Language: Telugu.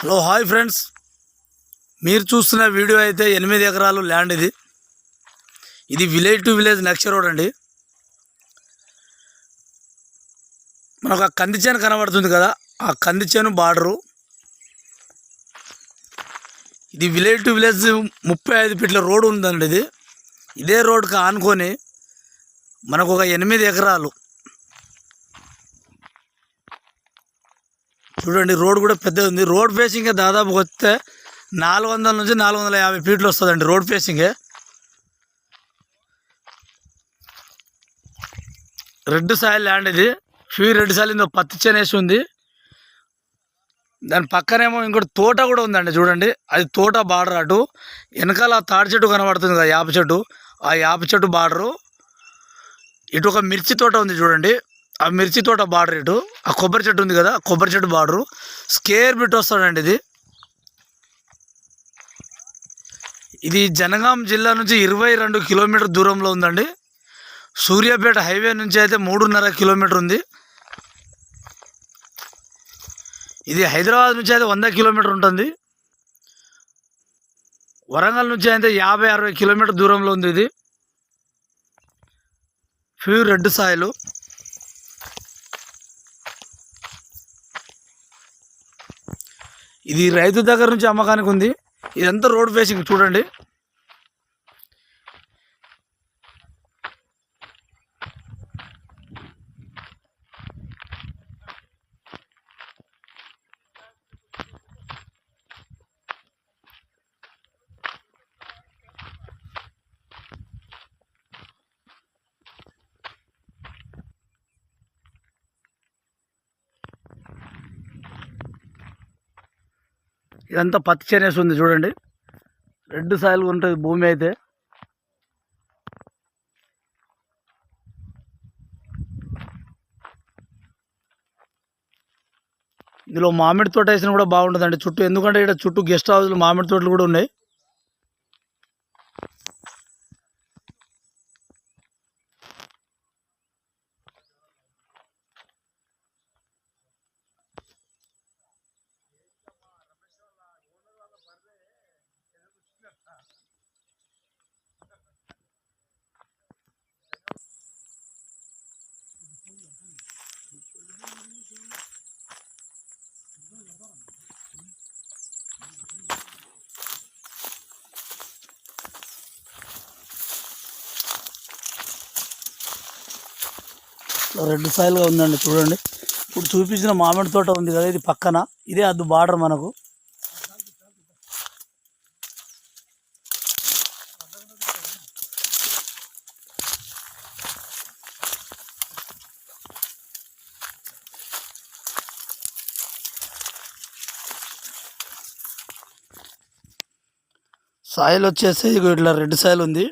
Hello hi friends. మీరు చూస్తున్న వీడియో అయితే ఎనిమిది ఎకరాలు ల్యాండ్ ఇది. ఇది village to village next road అండి. మనకు ఆ కంది చేను కనబడుతుంది కదా ఆ కంది చేను బార్డరు. ఇది విలేజ్ టు విలేజ్ ముప్పై ఐదు ఫీట్ల రోడ్ ఉందండి ఇది. ఇదే రోడ్కి ఆనుకొని మనకు ఒక ఎనిమిది ఎకరాలు చూడండి రోడ్ కూడా పెద్దది ఉంది. రోడ్ ఫేసింగే దాదాపు వస్తే నాలుగు వందల నుంచి నాలుగు వందల యాభై ఫీట్లు వస్తుందండి రోడ్ ఫేసింగే రెడ్ సాయిల్ ల్యాండ్ ఇది. ఫ్యూ రెడ్ సాయిల్ ఇందులో పత్తి చేనేసి ఉంది. దాని పక్కనేమో ఇంకోటి తోట కూడా ఉందండి చూడండి. అది తోట బార్డర్ అటు. వెనకాల తాడి చెట్టు కనబడుతుంది కదా యాప చెట్టు. ఆ యాప చెట్టు బార్డరు. ఇటు ఒక మిర్చి తోట ఉంది చూడండి. ఆ మిర్చి తోట బార్డర్ ఇటు. ఆ కొబ్బరి చెట్టు ఉంది కదా కొబ్బరి చెట్టు బార్డరు. స్కేర్ బిట్ వస్తాడండి ఇది. ఇది జనగాం జిల్లా నుంచి ఇరవై రెండు కిలోమీటర్ దూరంలో ఉందండి. సూర్యాపేట హైవే నుంచి అయితే మూడున్నర కిలోమీటర్ ఉంది. ఇది హైదరాబాద్ నుంచి అయితే వంద కిలోమీటర్ ఉంటుంది. వరంగల్ నుంచి అయితే యాభై అరవై కిలోమీటర్ దూరంలో ఉంది ఇది. Pure red soil. ఇది రైతు దగ్గర నుంచి అమ్మకానికి ఉంది. ఇదంతా రోడ్ ఫేసింగ్ చూడండి. ఇదంతా పత్తి చేనేసి ఉంది చూడండి. రెడ్ సాయిల్ ఉంటుంది భూమి అయితే. ఇందులో మామిడి తోట వేసిన కూడా బాగుంటుందండి చుట్టూ. ఎందుకంటే ఇక్కడ చుట్టూ గెస్ట్ హౌస్లు మామిడి తోటలు కూడా ఉన్నాయి. రెడ్ సాయిల్గా ఉందండి చూడండి. ఇప్పుడు చూపించిన మామిడి తోట ఉంది కదా ఇది పక్కన. ఇదే అద్దు బార్డర్ మనకు. సాయిల్ వచ్చేసి ఇట్లా రెడ్ సాయిల్ ఉంది.